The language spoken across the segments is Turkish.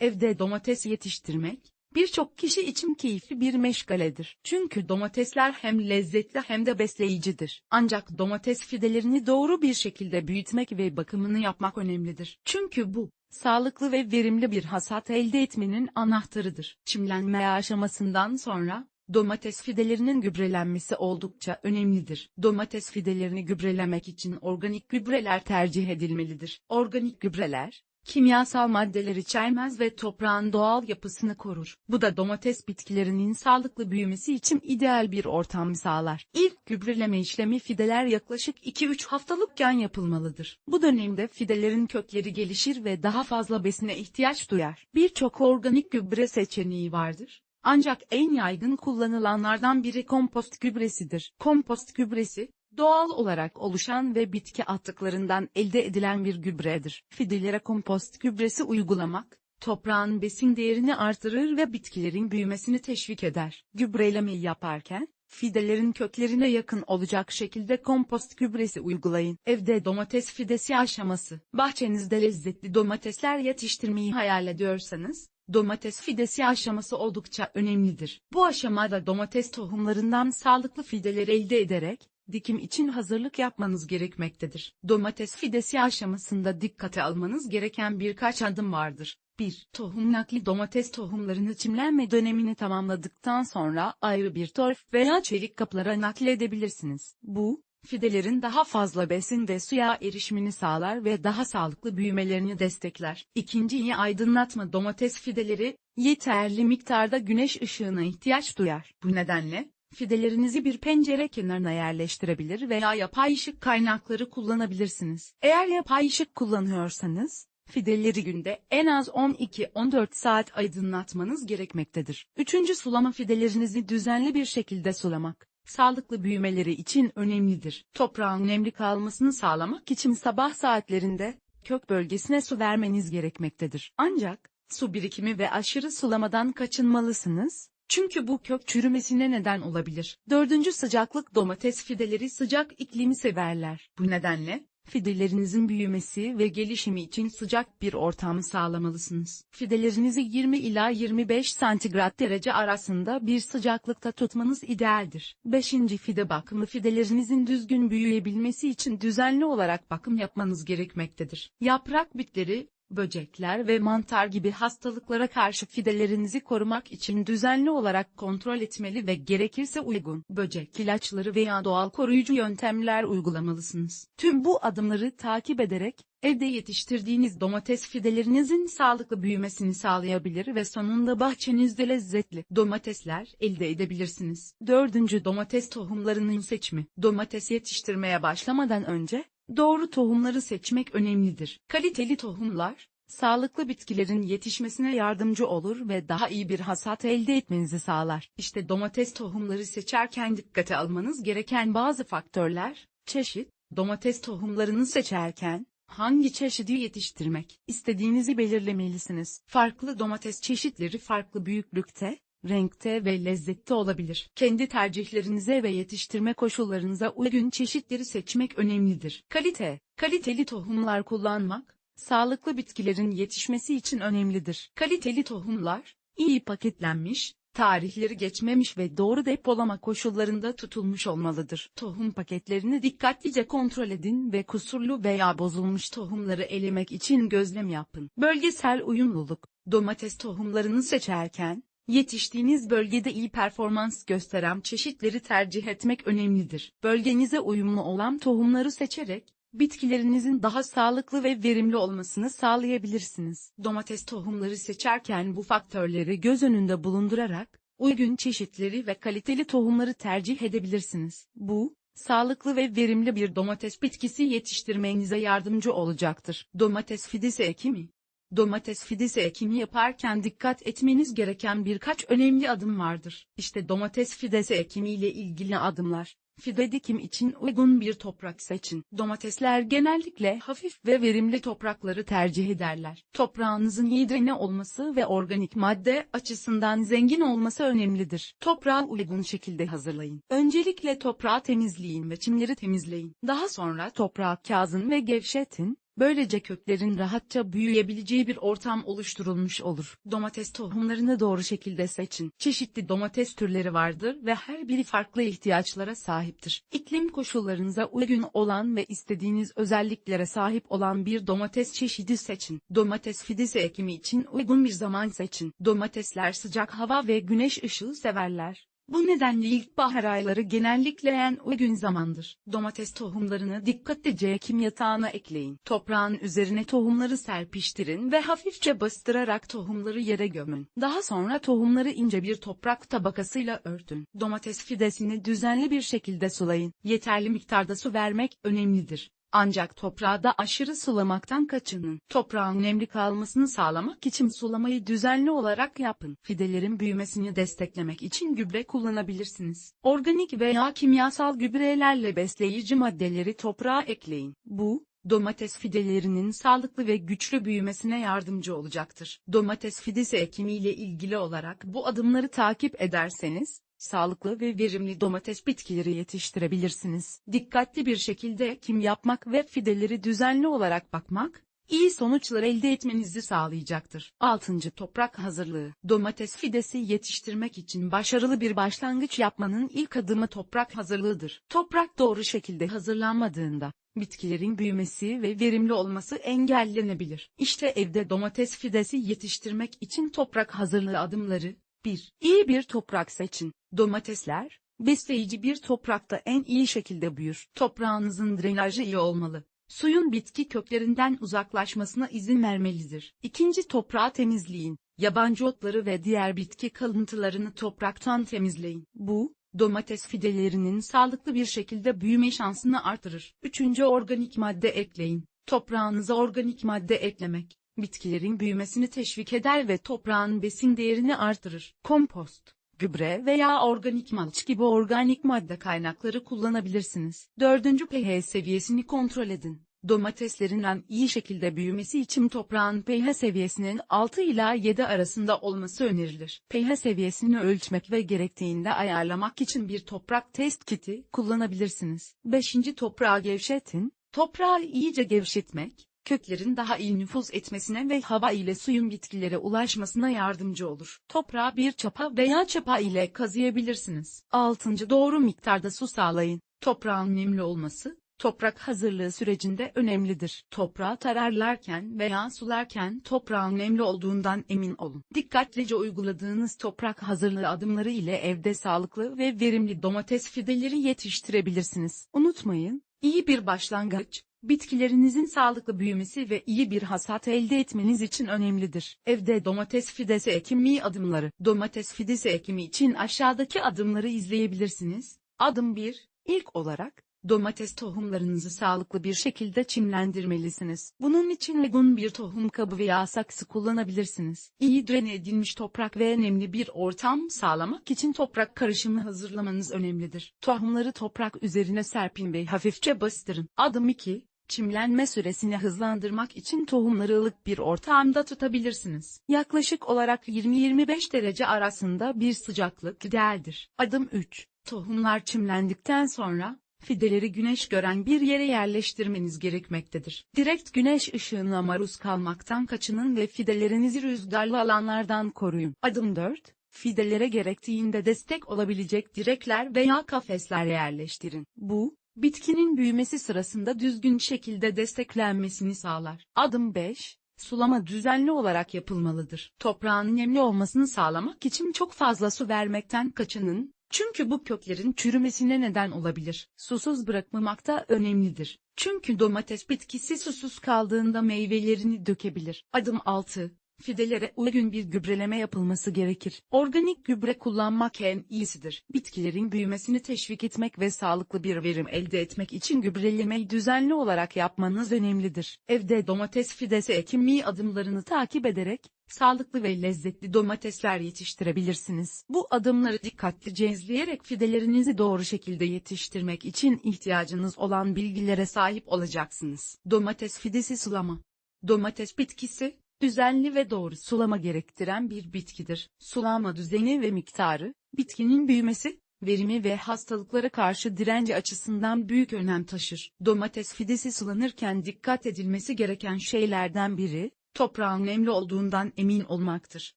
Evde domates yetiştirmek, birçok kişi için keyifli bir meşgaledir. Çünkü domatesler hem lezzetli hem de besleyicidir. Ancak domates fidelerini doğru bir şekilde büyütmek ve bakımını yapmak önemlidir. Çünkü bu, sağlıklı ve verimli bir hasat elde etmenin anahtarıdır. Çimlenme aşamasından sonra, domates fidelerinin gübrelenmesi oldukça önemlidir. Domates fidelerini gübrelemek için organik gübreler tercih edilmelidir. Organik gübreler, kimyasal maddeler içermez ve toprağın doğal yapısını korur. Bu da domates bitkilerinin sağlıklı büyümesi için ideal bir ortam sağlar. İlk gübreleme işlemi fideler yaklaşık 2-3 haftalıkken yapılmalıdır. Bu dönemde fidelerin kökleri gelişir ve daha fazla besine ihtiyaç duyar. Birçok organik gübre seçeneği vardır. Ancak en yaygın kullanılanlardan biri kompost gübresidir. Kompost gübresi, doğal olarak oluşan ve bitki atıklarından elde edilen bir gübredir. Fidelere kompost gübresi uygulamak, toprağın besin değerini artırır ve bitkilerin büyümesini teşvik eder. Gübrelemeyi yaparken, fidelerin köklerine yakın olacak şekilde kompost gübresi uygulayın. Evde domates fidesi aşaması. Bahçenizde lezzetli domatesler yetiştirmeyi hayal ediyorsanız, domates fidesi aşaması oldukça önemlidir. Bu aşamada domates tohumlarından sağlıklı fideler elde ederek, dikim için hazırlık yapmanız gerekmektedir. Domates fidesi aşamasında dikkate almanız gereken birkaç adım vardır. 1. Tohum nakli domates tohumlarını çimlenme dönemini tamamladıktan sonra ayrı bir torf veya çelik kaplara nakledebilirsiniz. Bu, fidelerin daha fazla besin ve suya erişimini sağlar ve daha sağlıklı büyümelerini destekler. İkinciyi aydınlatma domates fideleri, yeterli miktarda güneş ışığına ihtiyaç duyar. Bu nedenle, fidelerinizi bir pencere kenarına yerleştirebilir veya yapay ışık kaynakları kullanabilirsiniz. Eğer yapay ışık kullanıyorsanız, fideleri günde en az 12-14 saat aydınlatmanız gerekmektedir. Üçüncü sulama fidelerinizi düzenli bir şekilde sulamak sağlıklı büyümeleri için önemlidir. Toprağın nemli kalmasını sağlamak için sabah saatlerinde kök bölgesine su vermeniz gerekmektedir. Ancak su birikimi ve aşırı sulamadan kaçınmalısınız. Çünkü bu kök çürümesine neden olabilir. Dördüncü sıcaklık domates fideleri sıcak iklimi severler. Bu nedenle, fidelerinizin büyümesi ve gelişimi için sıcak bir ortam sağlamalısınız. Fidelerinizi 20 ila 25 santigrat derece arasında bir sıcaklıkta tutmanız idealdir. 5. Fide bakımı fidelerinizin düzgün büyüyebilmesi için düzenli olarak bakım yapmanız gerekmektedir. Yaprak bitleri, böcekler ve mantar gibi hastalıklara karşı fidelerinizi korumak için düzenli olarak kontrol etmeli ve gerekirse uygun böcek ilaçları veya doğal koruyucu yöntemler uygulamalısınız. Tüm bu adımları takip ederek, evde yetiştirdiğiniz domates fidelerinizin sağlıklı büyümesini sağlayabilir ve sonunda bahçenizde lezzetli domatesler elde edebilirsiniz. Dördüncü domates tohumlarının seçimi. Domates yetiştirmeye başlamadan önce, Doğru tohumları seçmek önemlidir. Kaliteli tohumlar, sağlıklı bitkilerin yetişmesine yardımcı olur ve daha iyi bir hasat elde etmenizi sağlar. İşte domates tohumları seçerken dikkate almanız gereken bazı faktörler, çeşit, domates tohumlarını seçerken, hangi çeşidi yetiştirmek istediğinizi belirlemelisiniz. Farklı domates çeşitleri farklı büyüklükte, renkte ve lezzette olabilir. Kendi tercihlerinize ve yetiştirme koşullarınıza uygun çeşitleri seçmek önemlidir. Kalite, kaliteli tohumlar kullanmak, sağlıklı bitkilerin yetişmesi için önemlidir. Kaliteli tohumlar, iyi paketlenmiş, tarihleri geçmemiş ve doğru depolama koşullarında tutulmuş olmalıdır. Tohum paketlerini dikkatlice kontrol edin ve kusurlu veya bozulmuş tohumları elemek için gözlem yapın. Bölgesel uyumluluk, domates tohumlarını seçerken, Yetiştiğiniz bölgede iyi performans gösteren çeşitleri tercih etmek önemlidir. Bölgenize uyumlu olan tohumları seçerek, bitkilerinizin daha sağlıklı ve verimli olmasını sağlayabilirsiniz. Domates tohumları seçerken bu faktörleri göz önünde bulundurarak, uygun çeşitleri ve kaliteli tohumları tercih edebilirsiniz. Bu, sağlıklı ve verimli bir domates bitkisi yetiştirmenize yardımcı olacaktır. Domates fidesi ekimi Domates fidesi ekimi yaparken dikkat etmeniz gereken birkaç önemli adım vardır. İşte domates fidesi ekimi ile ilgili adımlar. Fide dikim için uygun bir toprak seçin. Domatesler genellikle hafif ve verimli toprakları tercih ederler. Toprağınızın iyi drene olması ve organik madde açısından zengin olması önemlidir. Toprağı uygun şekilde hazırlayın. Öncelikle toprağı temizleyin ve çimleri temizleyin. Daha sonra toprağı kazın ve gevşetin Böylece köklerin rahatça büyüyebileceği bir ortam oluşturulmuş olur. Domates tohumlarını doğru şekilde seçin. Çeşitli domates türleri vardır ve her biri farklı ihtiyaçlara sahiptir. İklim koşullarınıza uygun olan ve istediğiniz özelliklere sahip olan bir domates çeşidi seçin. Domates fidesi ekimi için uygun bir zaman seçin. Domatesler sıcak hava ve güneş ışığı severler. Bu nedenle ilkbahar ayları genellikle en uygun zamandır. Domates tohumlarını dikkatlice ekim yatağına ekleyin. Toprağın üzerine tohumları serpiştirin ve hafifçe bastırarak tohumları yere gömün. Daha sonra tohumları ince bir toprak tabakasıyla örtün. Domates fidesini düzenli bir şekilde sulayın. Yeterli miktarda su vermek önemlidir. Ancak toprağı da aşırı sulamaktan kaçının. Toprağın nemli kalmasını sağlamak için sulamayı düzenli olarak yapın. Fidelerin büyümesini desteklemek için gübre kullanabilirsiniz. Organik veya kimyasal gübrelerle besleyici maddeleri toprağa ekleyin. Bu, domates fidelerinin sağlıklı ve güçlü büyümesine yardımcı olacaktır. Domates fidesi ekimiyle ilgili olarak bu adımları takip ederseniz, sağlıklı ve verimli domates bitkileri yetiştirebilirsiniz. Dikkatli bir şekilde ekim yapmak ve fideleri düzenli olarak bakmak, iyi sonuçlar elde etmenizi sağlayacaktır. 6. Toprak hazırlığı. Domates fidesi yetiştirmek için başarılı bir başlangıç yapmanın ilk adımı toprak hazırlığıdır. Toprak doğru şekilde hazırlanmadığında, bitkilerin büyümesi ve verimli olması engellenebilir. İşte evde domates fidesi yetiştirmek için toprak hazırlığı adımları, 1. İyi bir toprak seçin. Domatesler, besleyici bir toprakta en iyi şekilde büyür. Toprağınızın drenajı iyi olmalı. Suyun bitki köklerinden uzaklaşmasına izin vermelidir. İkinci toprağı temizleyin. Yabancı otları ve diğer bitki kalıntılarını topraktan temizleyin. Bu, domates fidelerinin sağlıklı bir şekilde büyüme şansını artırır. Üçüncü organik madde ekleyin. Toprağınıza organik madde eklemek, bitkilerin büyümesini teşvik eder ve toprağın besin değerini artırır. Kompost, gübre veya organik malç gibi organik madde kaynakları kullanabilirsiniz. Dördüncü pH seviyesini kontrol edin. Domateslerin iyi şekilde büyümesi için toprağın pH seviyesinin 6 ila 7 arasında olması önerilir. pH seviyesini ölçmek ve gerektiğinde ayarlamak için bir toprak test kiti kullanabilirsiniz. 5. Toprağı gevşetin. Toprağı iyice gevşetmek, köklerin daha iyi nüfuz etmesine ve hava ile suyun bitkilere ulaşmasına yardımcı olur. Toprağı bir çapa veya çapa ile kazıyabilirsiniz. 6. Doğru miktarda su sağlayın. Toprağın nemli olması, toprak hazırlığı sürecinde önemlidir. Toprağı tararlarken veya sularken toprağın nemli olduğundan emin olun. Dikkatlice uyguladığınız toprak hazırlığı adımları ile evde sağlıklı ve verimli domates fideleri yetiştirebilirsiniz. Unutmayın, iyi bir başlangıç, bitkilerinizin sağlıklı büyümesi ve iyi bir hasat elde etmeniz için önemlidir. Evde domates fidesi ekimi adımları. Domates fidesi ekimi için aşağıdaki adımları izleyebilirsiniz. Adım 1. İlk olarak, domates tohumlarınızı sağlıklı bir şekilde çimlendirmelisiniz. Bunun için uygun bir tohum kabı veya saksı kullanabilirsiniz. İyi drene edilmiş toprak ve nemli bir ortam sağlamak için toprak karışımı hazırlamanız önemlidir. Tohumları toprak üzerine serpin ve hafifçe bastırın. Adım 2. Çimlenme süresini hızlandırmak için tohumları ılık bir ortamda tutabilirsiniz. Yaklaşık olarak 20-25 derece arasında bir sıcaklık idealdir. Adım 3. Tohumlar çimlendikten sonra, fideleri güneş gören bir yere yerleştirmeniz gerekmektedir. Direkt güneş ışığına maruz kalmaktan kaçının ve fidelerinizi rüzgarlı alanlardan koruyun. Adım 4. Fidelere gerektiğinde destek olabilecek direkler veya kafesler yerleştirin. Bu, bitkinin büyümesi sırasında düzgün şekilde desteklenmesini sağlar. Adım 5. Sulama düzenli olarak yapılmalıdır. Toprağın nemli olmasını sağlamak için çok fazla su vermekten kaçının, çünkü bu köklerin çürümesine neden olabilir. Susuz bırakmamak da önemlidir. Çünkü domates bitkisi susuz kaldığında meyvelerini dökebilir. Adım 6. Fidelere uygun bir gübreleme yapılması gerekir. Organik gübre kullanmak en iyisidir. Bitkilerin büyümesini teşvik etmek ve sağlıklı bir verim elde etmek için gübrelemeyi düzenli olarak yapmanız önemlidir. Evde domates fidesi ekimi adımlarını takip ederek, sağlıklı ve lezzetli domatesler yetiştirebilirsiniz. Bu adımları dikkatlice izleyerek fidelerinizi doğru şekilde yetiştirmek için ihtiyacınız olan bilgilere sahip olacaksınız. Domates fidesi sulama Domates bitkisi, düzenli ve doğru sulama gerektiren bir bitkidir. Sulama düzeni ve miktarı, bitkinin büyümesi, verimi ve hastalıklara karşı direnci açısından büyük önem taşır. Domates fidesi sulanırken dikkat edilmesi gereken şeylerden biri, toprağın nemli olduğundan emin olmaktır.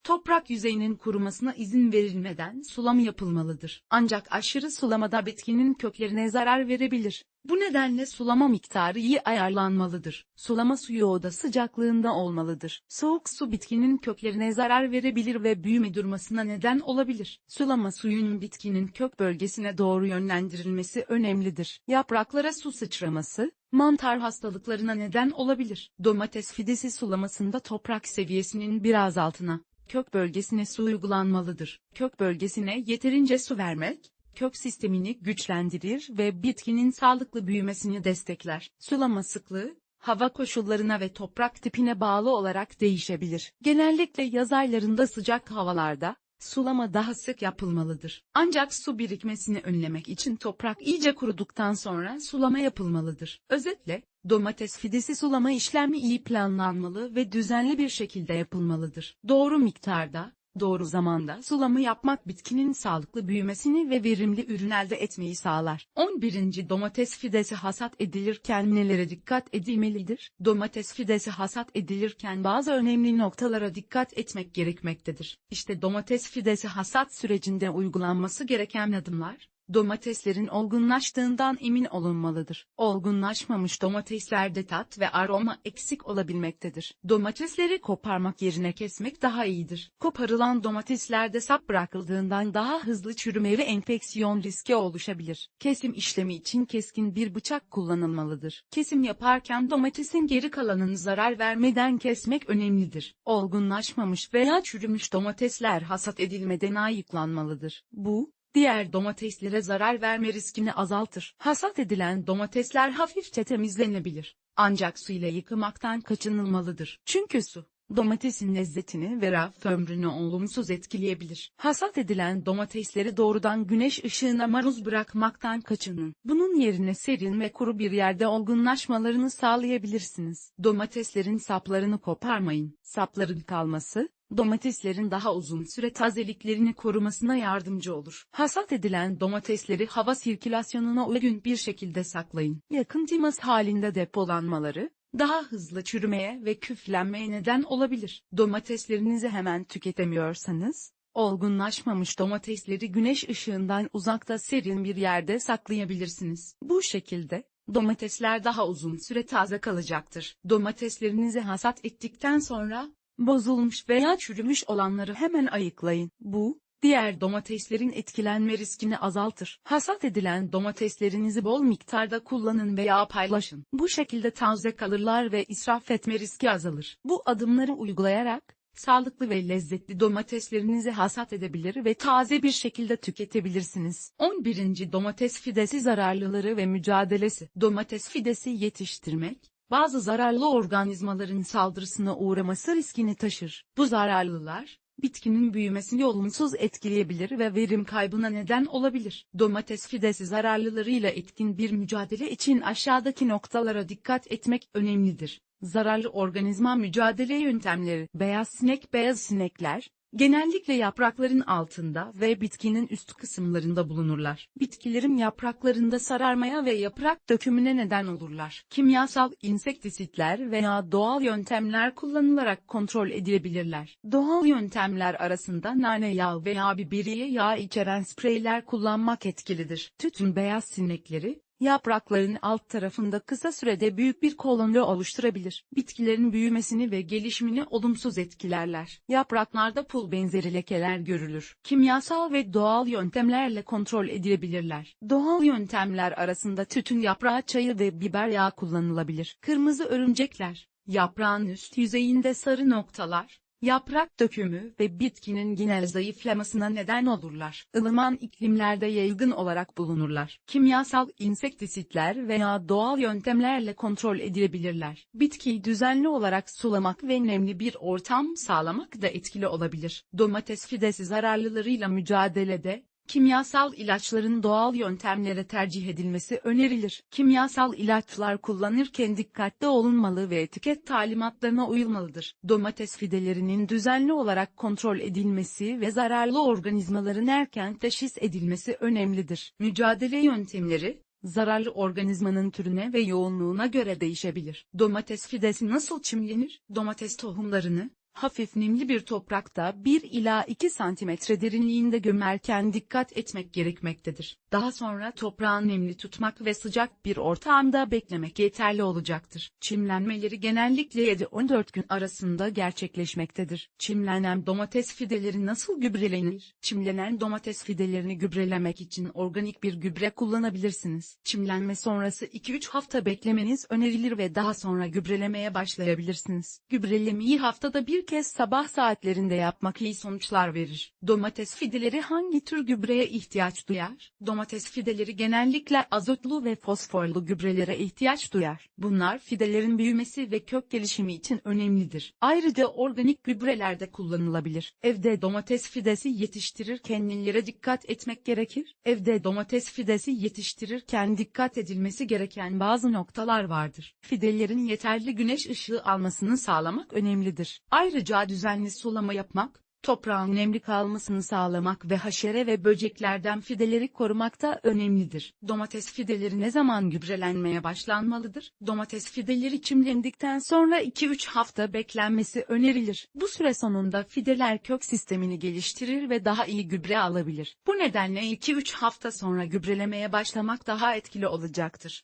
Toprak yüzeyinin kurumasına izin verilmeden sulama yapılmalıdır. Ancak aşırı sulamada bitkinin köklerine zarar verebilir. Bu nedenle sulama miktarı iyi ayarlanmalıdır. Sulama suyu oda sıcaklığında olmalıdır. Soğuk su bitkinin köklerine zarar verebilir ve büyüme durmasına neden olabilir. Sulama suyunun bitkinin kök bölgesine doğru yönlendirilmesi önemlidir. Yapraklara su sıçraması, mantar hastalıklarına neden olabilir. Domates fidesi sulamasında toprak seviyesinin biraz altına, kök bölgesine su uygulanmalıdır. Kök bölgesine yeterince su vermek, kök sistemini güçlendirir ve bitkinin sağlıklı büyümesini destekler. Sulama sıklığı, hava koşullarına ve toprak tipine bağlı olarak değişebilir. Genellikle yaz aylarında sıcak havalarda, sulama daha sık yapılmalıdır. Ancak su birikmesini önlemek için toprak iyice kuruduktan sonra sulama yapılmalıdır. Özetle, domates fidesi sulama işlemi iyi planlanmalı ve düzenli bir şekilde yapılmalıdır. Doğru miktarda, doğru zamanda sulama yapmak bitkinin sağlıklı büyümesini ve verimli ürün elde etmeyi sağlar. 11. Domates fidesi hasat edilirken nelere dikkat edilmelidir? Domates fidesi hasat edilirken bazı önemli noktalara dikkat etmek gerekmektedir. İşte domates fidesi hasat sürecinde uygulanması gereken adımlar, domateslerin olgunlaştığından emin olunmalıdır. Olgunlaşmamış domateslerde tat ve aroma eksik olabilmektedir. Domatesleri koparmak yerine kesmek daha iyidir. Koparılan domateslerde sap bırakıldığından daha hızlı çürüme ve enfeksiyon riski oluşabilir. Kesim işlemi için keskin bir bıçak kullanılmalıdır. Kesim yaparken domatesin geri kalanını zarar vermeden kesmek önemlidir. Olgunlaşmamış veya çürümüş domatesler hasat edilmeden ayıklanmalıdır. Bu, diğer domateslere zarar verme riskini azaltır. Hasat edilen domatesler hafifçe temizlenebilir. Ancak su ile yıkamaktan kaçınılmalıdır. Çünkü su, domatesin lezzetini ve raf ömrünü olumsuz etkileyebilir. Hasat edilen domatesleri doğrudan güneş ışığına maruz bırakmaktan kaçının. Bunun yerine serin ve kuru bir yerde olgunlaşmalarını sağlayabilirsiniz. Domateslerin saplarını koparmayın. Sapların kalması, domateslerin daha uzun süre tazeliklerini korumasına yardımcı olur. Hasat edilen domatesleri hava sirkülasyonuna uygun bir şekilde saklayın. Yakın temas halinde depolanmaları, daha hızlı çürümeye ve küflenmeye neden olabilir. Domateslerinizi hemen tüketemiyorsanız, olgunlaşmamış domatesleri güneş ışığından uzakta serin bir yerde saklayabilirsiniz. Bu şekilde, domatesler daha uzun süre taze kalacaktır. Domateslerinizi hasat ettikten sonra, bozulmuş veya çürümüş olanları hemen ayıklayın. Bu, diğer domateslerin etkilenme riskini azaltır. Hasat edilen domateslerinizi bol miktarda kullanın veya paylaşın. Bu şekilde taze kalırlar ve israf etme riski azalır. Bu adımları uygulayarak, sağlıklı ve lezzetli domateslerinizi hasat edebilir ve taze bir şekilde tüketebilirsiniz. 11. Domates fidesi zararlıları ve mücadelesi. Domates fidesi yetiştirmek, bazı zararlı organizmaların saldırısına uğraması riskini taşır. Bu zararlılar, bitkinin büyümesini olumsuz etkileyebilir ve verim kaybına neden olabilir. Domates fidesi zararlılarıyla etkin bir mücadele için aşağıdaki noktalara dikkat etmek önemlidir. Zararlı organizma mücadele yöntemleri Beyaz sinek Beyaz sinekler, genellikle yaprakların altında ve bitkinin üst kısımlarında bulunurlar. Bitkilerin yapraklarında sararmaya ve yaprak dökümüne neden olurlar. Kimyasal insektisitler veya doğal yöntemler kullanılarak kontrol edilebilirler. Doğal yöntemler arasında nane yağı veya biberiye yağı içeren spreyler kullanmak etkilidir. Tütün beyaz sinekleri, yaprakların alt tarafında kısa sürede büyük bir koloni oluşturabilir. Bitkilerin büyümesini ve gelişimini olumsuz etkilerler. Yapraklarda pul benzeri lekeler görülür. Kimyasal ve doğal yöntemlerle kontrol edilebilirler. Doğal yöntemler arasında tütün yaprağı çayı ve biber yağı kullanılabilir. Kırmızı örümcekler, yaprağın üst yüzeyinde sarı noktalar, yaprak dökümü ve bitkinin genel zayıflamasına neden olurlar. Ilıman iklimlerde yaygın olarak bulunurlar. Kimyasal insektisitler veya doğal yöntemlerle kontrol edilebilirler. Bitkiyi düzenli olarak sulamak ve nemli bir ortam sağlamak da etkili olabilir. Domates fidesi zararlılarıyla mücadelede, Kimyasal ilaçların doğal yöntemlere tercih edilmesi önerilir. Kimyasal ilaçlar kullanırken dikkatli olunmalı ve etiket talimatlarına uyulmalıdır. Domates fidelerinin düzenli olarak kontrol edilmesi ve zararlı organizmaların erken teşhis edilmesi önemlidir. Mücadele yöntemleri, zararlı organizmanın türüne ve yoğunluğuna göre değişebilir. Domates fidesi nasıl çimlenir? Domates tohumlarını, hafif nemli bir toprakta 1 ila 2 santimetre derinliğinde gömerken dikkat etmek gerekmektedir. Daha sonra toprağı nemli tutmak ve sıcak bir ortamda beklemek yeterli olacaktır. Çimlenmeleri genellikle 7-14 gün arasında gerçekleşmektedir. Çimlenen domates fideleri nasıl gübrelenir? Çimlenen domates fidelerini gübrelemek için organik bir gübre kullanabilirsiniz. Çimlenme sonrası 2-3 hafta beklemeniz önerilir ve daha sonra gübrelemeye başlayabilirsiniz. Gübrelemeyi haftada bir kez sabah saatlerinde yapmak iyi sonuçlar verir. Domates fideleri hangi tür gübreye ihtiyaç duyar? Domates fideleri genellikle azotlu ve fosforlu gübrelere ihtiyaç duyar. Bunlar fidelerin büyümesi ve kök gelişimi için önemlidir. Ayrıca organik gübreler de kullanılabilir. Evde domates fidesi yetiştirirken nelere dikkat etmek gerekir? Evde domates fidesi yetiştirirken dikkat edilmesi gereken bazı noktalar vardır. Fidelerin yeterli güneş ışığı almasını sağlamak önemlidir. Ayrıca düzenli sulama yapmak, toprağın nemli kalmasını sağlamak ve haşere ve böceklerden fideleri korumak da önemlidir. Domates fideleri ne zaman gübrelenmeye başlanmalıdır? Domates fideleri çimlendikten sonra 2-3 hafta beklenmesi önerilir. Bu süre sonunda fideler kök sistemini geliştirir ve daha iyi gübre alabilir. Bu nedenle 2-3 hafta sonra gübrelemeye başlamak daha etkili olacaktır.